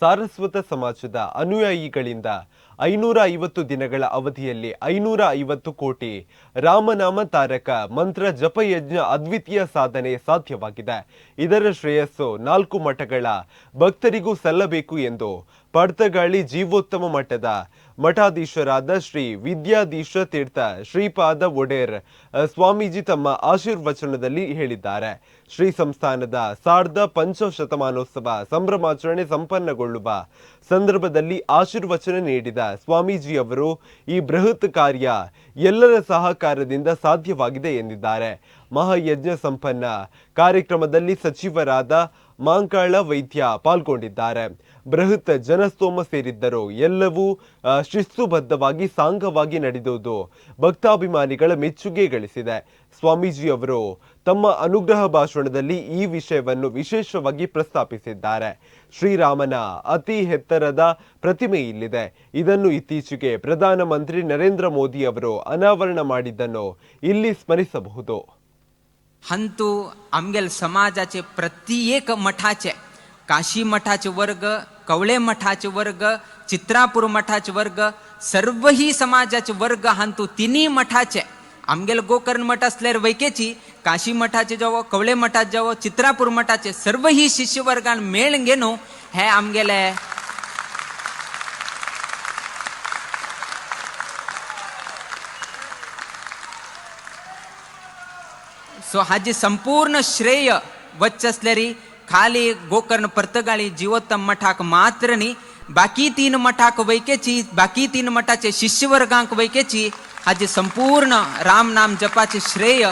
ಸಾರಸ್ವತ ಸಮಾಜದ ಅನುಯಾಯಿಗಳಿಂದ ಐನೂರ ಐವತ್ತು ದಿನಗಳ ಅವಧಿಯಲ್ಲಿ ಐನೂರ ಐವತ್ತು ಕೋಟಿ ರಾಮನಾಮ ತಾರಕ ಮಂತ್ರ ಜಪಯಜ್ಞ ಅದ್ವಿತೀಯ ಸಾಧನೆ ಸಾಧ್ಯವಾಗಿದೆ. ಇದರ ಶ್ರೇಯಸ್ಸು ನಾಲ್ಕು ಮಠಗಳ ಭಕ್ತರಿಗೂ ಸಲ್ಲಬೇಕು ಎಂದು ಪಡ್ತಗಾಳಿ ಜೀವೋತ್ತಮ ಮಠದ ಮಠಾಧೀಶರಾದ ಶ್ರೀ ವಿದ್ಯಾಧೀಶ ತೀರ್ಥ ಶ್ರೀಪಾದ ಒಡೇರ್ ಸ್ವಾಮೀಜಿ ತಮ್ಮ ಆಶೀರ್ವಚನದಲ್ಲಿ ಹೇಳಿದ್ದಾರೆ. ಶ್ರೀ ಸಂಸ್ಥಾನದ ಸಾರ್ಧ ಪಂಚಶತಮಾನೋತ್ಸವ ಸಂಭ್ರಮಾಚರಣೆ ಸಂಪನ್ನಗೊಳ್ಳುವ ಸಂದರ್ಭದಲ್ಲಿ ಆಶೀರ್ವಚನ ನೀಡಿದ ಸ್ವಾಮೀಜಿ ಅವರು ಈ ಬೃಹತ್ ಕಾರ್ಯ ಎಲ್ಲರ ಸಹಕಾರದಿಂದ ಸಾಧ್ಯವಾಗಿದೆ ಎಂದಿದ್ದಾರೆ. ಮಹಾಯಜ್ಞ ಸಂಪನ್ನ ಕಾರ್ಯಕ್ರಮದಲ್ಲಿ ಸಚಿವರಾದ ಮಾಂಕಾಳ ವೈದ್ಯ ಪಾಲ್ಗೊಂಡಿದ್ದಾರೆ. ಬೃಹತ್ ಜನಸ್ತೋಮ ಸೇರಿದ್ದರು ಎಲ್ಲವೂ ಶಿಸ್ತುಬದ್ಧವಾಗಿ ಸಾಂಗವಾಗಿ ನಡೆದುದು ಭಕ್ತಾಭಿಮಾನಿಗಳ ಮೆಚ್ಚುಗೆ ಗಳಿಸಿದೆ. ಸ್ವಾಮೀಜಿಯವರು ತಮ್ಮ ಅನುಗ್ರಹ ಭಾಷಣದಲ್ಲಿ ಈ ವಿಷಯವನ್ನು ವಿಶೇಷವಾಗಿ ಪ್ರಸ್ತಾಪಿಸಿದ್ದಾರೆ. ಶ್ರೀರಾಮನ ಅತಿ ಎತ್ತರದ ಪ್ರತಿಮೆ ಇಲ್ಲಿದೆ. ಇದನ್ನು ಇತ್ತೀಚೆಗೆ ಪ್ರಧಾನಮಂತ್ರಿ ನರೇಂದ್ರ ಮೋದಿ ಅವರು ಅನಾವರಣ ಮಾಡಿದ್ದನ್ನು ಇಲ್ಲಿ ಸ್ಮರಿಸಬಹುದು. हंतु आमगेल समाजाचे प्रत्येक मठाचे काशी मठाचे वर्ग कवळे मठाचे वर्ग चित्रापूर मठाचे वर्ग सर्व ही समाजाचे वर्ग हांतू तिन्ही मठाचे. आमगेल गोकर्ण मठ असल्यार वैकेची काशी मठाचे जावो कवळे मठात जावो चित्रापूर मठाचे सर्व ही शिष्यवर्गान मेळ घेनो हे आमगेले सो ಸೊ ಹಾಜಿ ಸಂಪೂರ್ಣ ಶ್ರೇಯ खाली गोकर्ण ಗೋಕರ್ಣ जीवोत्तम मठाक मात्र नी बाकी तीन मठाक वैकेची बाकी तीन मठाचे शिष्यवर्गांक वैकेची हाजे संपूर्ण राम नाम जपाचे श्रेय